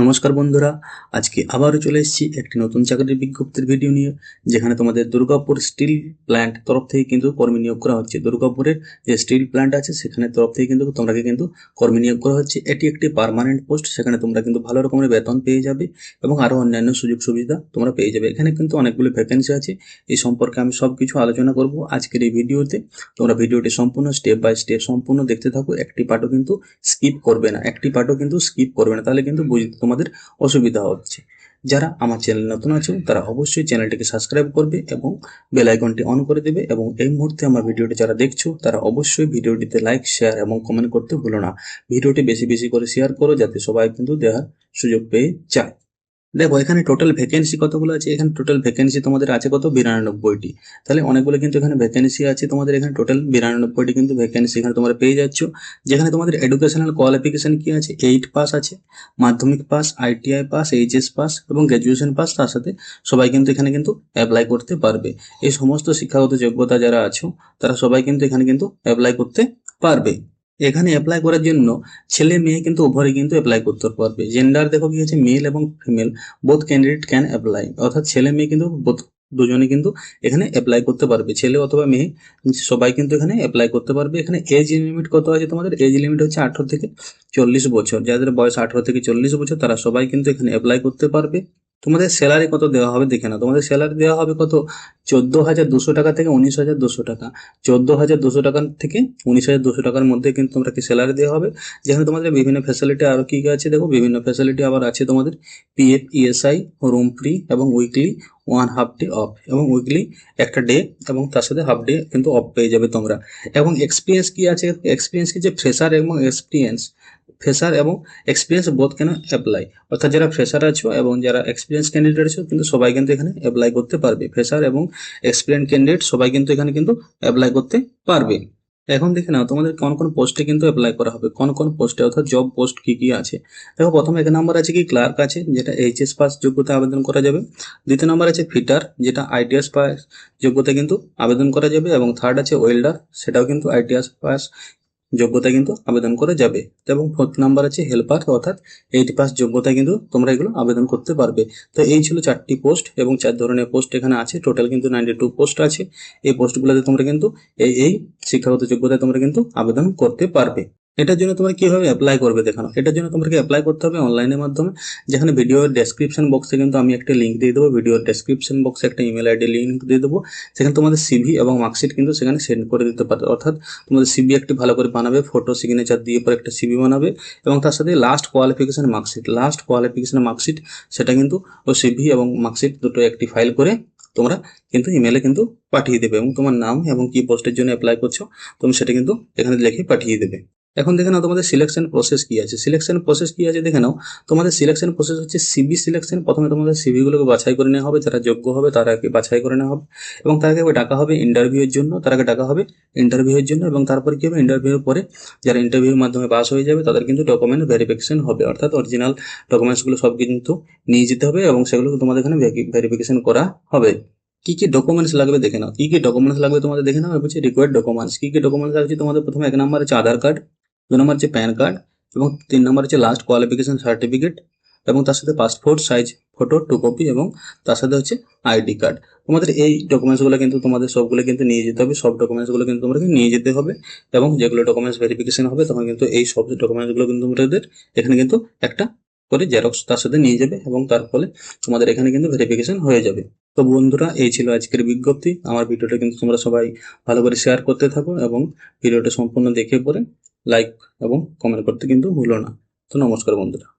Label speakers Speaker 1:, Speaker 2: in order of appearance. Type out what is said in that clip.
Speaker 1: নমস্কার বন্ধুরা, আজকে আবারও চলে এসেছি একটি নতুন চাকরির বিজ্ঞপ্তির ভিডিও নিয়ে, যেখানে তোমাদের দুর্গাপুর স্টিল প্ল্যান্ট তরফ থেকে কিন্তু কর্মী নিয়োগ করা হচ্ছে। দুর্গাপুরের যে স্টিল প্ল্যান্ট আছে, সেখানে তরফ থেকে কিন্তু তোমরাকে কিন্তু কর্মী নিয়োগ করা হচ্ছে। এটি একটি পার্মানেন্ট পোস্ট সেখানে তোমরা কিন্তু ভালো রকমের বেতন পেয়ে যাবে এবং আরও অন্যান্য সুযোগ সুবিধা তোমরা পেয়ে যাবে। এখানে কিন্তু অনেকগুলো ভ্যাকেন্সি আছে, এই সম্পর্কে আমি সব কিছু আলোচনা করব আজকের এই ভিডিওতে তোমরা ভিডিওটি সম্পূর্ণ স্টেপ বাই স্টেপ সম্পূর্ণ দেখতে থাকো, একটি পার্টও কিন্তু স্কিপ করবে না, একটি পার্টও কিন্তু স্কিপ করবে না। তাহলে কিন্তু বুঝতে তোমাদের অসুবিধা হচ্ছে। যারা আমার চ্যানেল নতুন আছে, তারা অবশ্যই চ্যানেলটিকে সাবস্ক্রাইব করবে এবং বেল আইকনটি অন করে দেবে এবং এই মুহূর্তে আমার ভিডিওটি যারা দেখছ, তারা অবশ্যই ভিডিওটিতে লাইক শেয়ার এবং কমেন্ট করতে ভুলো না। ভিডিওটি বেশি বেশি করে শেয়ার করো, যাতে সবাই কিন্তু দেওয়ার সুযোগ পেয়ে যায়। দেখো, এখানে টোটাল ভ্যাকেন্সি কতগুলো আছে? এখানে টোটাল ভ্যাকেন্সি তোমাদের আছে কত? বিরানব্বইটি। তাহলে অনেকগুলো কিন্তু এখানে ভ্যাকেন্সি আছে তোমাদের। এখানে টোটাল বিরানব্বইটি কিন্তু ভ্যাকেন্সি এখানে তোমরা পেয়ে যাচ্ছ। যেখানে তোমাদের এডুকেশনাল কোয়ালিফিকেশন কি আছে? এইট পাস আছে, মাধ্যমিক pass ITI pass HS pass এবং গ্র্যাজুয়েশন পাস তার সাথে সবাই কিন্তু এখানে কিন্তু অ্যাপ্লাই করতে পারবে। এই সমস্ত শিক্ষাগত যোগ্যতা যারা আছো, তারা সবাই কিন্তু এখানে কিন্তু অ্যাপ্লাই করতে পারবে। এখানে অ্যাপ্লাই করার জন্য ছেলে মেয়ে কিন্তু উভয় কিন্তু অ্যাপ্লাই করতে পারবে। জেন্ডার দেখো কি আছে মেল এবং female both candidate can apply অর্থাৎ ছেলে মেয়ে কিন্তু বোথ দুজনে কিন্তু এখানে অ্যাপ্লাই করতে পারবে। ছেলে অথবা মেয়ে, সবাই কিন্তু এখানে অ্যাপ্লাই করতে পারবে। এখানে এজ লিমিট কত আছে তোমাদের? এজ লিমিট হচ্ছে আঠারো থেকে চল্লিশ বছর। যাদের বয়স আঠারো থেকে চল্লিশ বছর, তারা সবাই কিন্তু এখানে অ্যাপ্লাই করতে পারবে। তোমাদের স্যালারি কত দেওয়া হবে দেখে না তোমাদের স্যালারি দেওয়া হবে কত? চোদ্দ হাজার দুশো টাকা থেকে উনিশ হাজার দুশো টাকা। চোদ্দ হাজার দুশো টাকা থেকে উনিশ হাজার দুশো টাকার মধ্যে কিন্তু তোমরা কি স্যালারি দেওয়া হবে? যেখানে তোমাদের বিভিন্ন ফ্যাসিলিটি আরও কী কী আছে দেখো? বিভিন্ন ফ্যাসিলিটি আবার আছে তোমাদের পিএফ ইএসআই রুম ফ্রি এবং weekly one half day off এবং উইকলি একটা ডে এবং তার সাথে হাফ ডে কিন্তু অফ পেয়ে যাবে তোমরা। এবং এক্সপিরিয়েন্স কি আছে? এক্সপিরিয়েন্স কি যে ফ্রেশার এবং এক্সপিরিয়েন্স ফ্রেশার এবং এক্সপিরিয়েন্স বোধ কেন অ্যাপ্লাই অর্থাৎ যারা ফ্রেশার আছো এবং যারা এক্সপিরিয়েন্স ক্যান্ডিডেট আছো, কিন্তু সবাই কিন্তু এখানে অ্যাপ্লাই করতে পারবে। ফ্রেশার এবং এক্সপিরিয়েন্স ক্যান্ডিডেট সবাই কিন্তু এখানে কিন্তু অ্যাপ্লাই করতে পারবে। এখন দেখে নাও, তোমাদের কোন কোন পোস্টে কিন্তু অ্যাপ্লাই করা হবে, কোন কোন পোস্টে অর্থাৎ জব পোস্ট কি কি আছে। দেখো, প্রথমে এক নাম্বার আছে কি? ক্লার্ক আছে, যেটা এইচএস পাস যোগ্যতা আবেদন করা যাবে। দ্বিতীয় নাম্বার আছে ফিটার যেটা আইটিএস পাস যোগ্যতা কিন্তু আবেদন করা যাবে। এবং থার্ড আছে ওয়েল্ডার সেটাও কিন্তু আইটিএস পাস যোগ্যতা কিন্তু আবেদন করে যাবে। এবং ফোর্থ নাম্বার আছে হেল্পার অর্থাৎ এইট পাস যোগ্যতা কিন্তু তোমরা এগুলো আবেদন করতে পারবে। তো এই ছিল চারটি পোস্ট এবং চার ধরনের পোস্ট এখানে আছে। টোটাল কিন্তু নাইনটি টু পোস্ট আছে। এই পোস্টগুলোতে তোমরা কিন্তু এই এই শিক্ষাগত যোগ্যতায় তোমরা কিন্তু আবেদন করতে পারবে। এটার জন্য তোমরা কীভাবে অ্যাপ্লাই করবে দেখানো? এটার জন্য তোমাকে অ্যাপ্লাই করতে হবে অনলাইনের মাধ্যমে। যেখানে ভিডিওর ডেসক্রিপশন বক্সে কিন্তু আমি একটা লিঙ্ক দিয়ে দেবো। ভিডিওর ডেসক্রিপশন বক্সে একটা ইমেল আইডি লিঙ্ক দিয়ে দেবো। সেখানে তোমাদের সিভি এবং মার্কশিট কিন্তু সেখানে সেন্ড করে দিতে পারবে অর্থাৎ তোমাদের সিভি একটি ভালো করে বানাবে ফটো সিগনেচার দিয়ে পরে একটা সিভি বানাবে এবং তার সাথে last qualification marksheet last qualification marksheet সেটা কিন্তু ওই সিভি এবং মার্কশিট দুটো একটি ফাইল করে তোমরা কিন্তু ইমেলে কিন্তু পাঠিয়ে দেবে এবং তোমার নাম এবং কি পোস্টের জন্য অ্যাপ্লাই করছ, তুমি সেটা কিন্তু এখানে লিখে পাঠিয়ে দেবে। এখন দেখে নাও তোমাদের সিলেকশন প্রসেস কি আছে। সিলেকশন প্রসেস কি আছে দেখে নাও। তোমাদের সিলেকশন প্রসেস হচ্ছে সিবি সিলেকশন প্রথমে তোমাদের সিবিগুলোকে বাছাই করে নেওয়া হবে। যারা যোগ্য হবে তারাকে বাছাই করে নেওয়া হবে এবং তারাকে ডাকা হবে ইন্টারভিউয়ের জন্য। তারাকে ডাকা হবে ইন্টারভিউয়ের জন্য এবং তারপরে কি হবে? ইন্টারভিউর পরে যারা ইন্টারভিউর মাধ্যমে পাস হয়ে যাবে তাদের কিন্তু ডকুমেন্ট ভেরিফিকেশন হবে। অর্থাৎ অরিজিনাল ডকুমেন্টসগুলো সব কিন্তু নিয়ে যেতে হবে এবং সেগুলো তোমাদের এখানে ভেরিফিকেশন করা হবে। কি কি ডকুমেন্টস লাগবে দেখে নাও। কি কি ডকুমেন্টস লাগবে তোমাদের দেখে নাও। বলছে রিকোয়ার্ড ডকুমেন্টস কি কি ডকুমেন্টস লাগছে তোমাদের? প্রথমে এক নম্বর আছে আধার কার্ড দু নম্বর হচ্ছে প্যান কার্ড এবং তিন নম্বর হচ্ছে লাস্ট কোয়ালিফিকেশন সার্টিফিকেট এবং তার সাথে passport size photo two copy এবং তার সাথে হচ্ছে আইডি কার্ড তোমাদের এই ডকুমেন্টসগুলো কিন্তু তোমাদের সবগুলো কিন্তু নিয়ে যেতে হবে, সব ডকুমেন্টসগুলো কিন্তু তোমাকে নিয়ে যেতে হবে এবং যেগুলো ডকুমেন্টস ভেরিফিকেশন হবে তখন কিন্তু এই সব ডকুমেন্টসগুলো কিন্তু তোমাদের এখানে কিন্তু একটা করে জেরক্স তার সাথে নিয়ে যাবে এবং তার ফলে তোমাদের এখানে কিন্তু ভেরিফিকেশন হয়ে যাবে। তো বন্ধুরা, এই ছিল আজকের বিজ্ঞপ্তি। আমার ভিডিওটা কিন্তু তোমরা সবাই ভালো করে শেয়ার করতে থাকো এবং ভিডিওটা সম্পূর্ণ দেখে পরে লাইক এবং কমেন্ট করতে কিন্তু ভুলো না। তো নমস্কার বন্ধুরা।